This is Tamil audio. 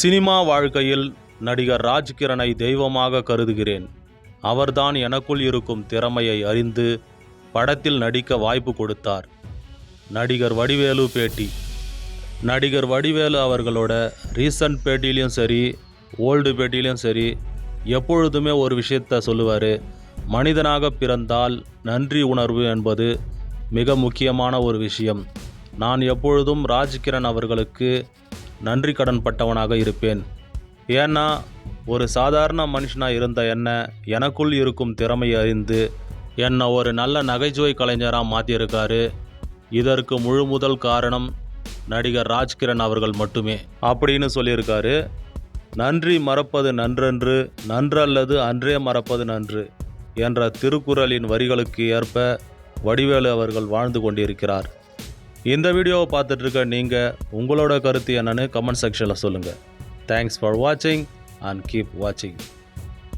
சினிமா வாழ்க்கையில் நடிகர் ராஜ்கிரனை தெய்வமாக கருதுகிறேன். அவர்தான் எனக்குள் இருக்கும் திறமையை அறிந்து படத்தில் நடிக்க வாய்ப்பு கொடுத்தார். நடிகர் வடிவேலு பேட்டி. நடிகர் வடிவேலு அவர்களோட ரீசன்ட் பேட்டிலையும் சரி ஓல்டு பேட்டிலையும் சரி எப்பொழுதுமே ஒரு விஷயத்த சொல்லுவார் மனிதனாக பிறந்தால் நன்றி உணர்வு என்பது மிக முக்கியமான ஒரு விஷயம். நான் எப்பொழுதும் ராஜ்கிரண் அவர்களுக்கு நன்றி கடன் பட்டவனாக இருப்பேன். ஏன்னா ஒரு சாதாரண மனுஷனாக இருந்த என்ன எனக்குள் இருக்கும் திறமையை அறிந்து என்னை ஒரு நல்ல நகைச்சுவை கலைஞராக மாற்றியிருக்காரு இதற்கு முழு முதல் காரணம் நடிகர் ராஜ்கிரண் அவர்கள் மட்டுமே. அப்படின்னு சொல்லியிருக்காரு. நன்றி மறப்பது நன்றன்று நன்றல்லது அன்றே மறப்பது நன்று என்ற திருக்குறளின் வரிகளுக்கு ஏற்ப வடிவேலு அவர்கள் வாழ்ந்து கொண்டிருக்கிறார். இந்த வீடியோவை பார்த்துட்டு இருக்க நீங்கள் உங்களோட கருத்து என்னன்னு கமெண்ட் செக்ஷனில் சொல்லுங்கள் தேங்க்ஸ் ஃபார் வாட்சிங் அண்ட் கீப் வாட்சிங்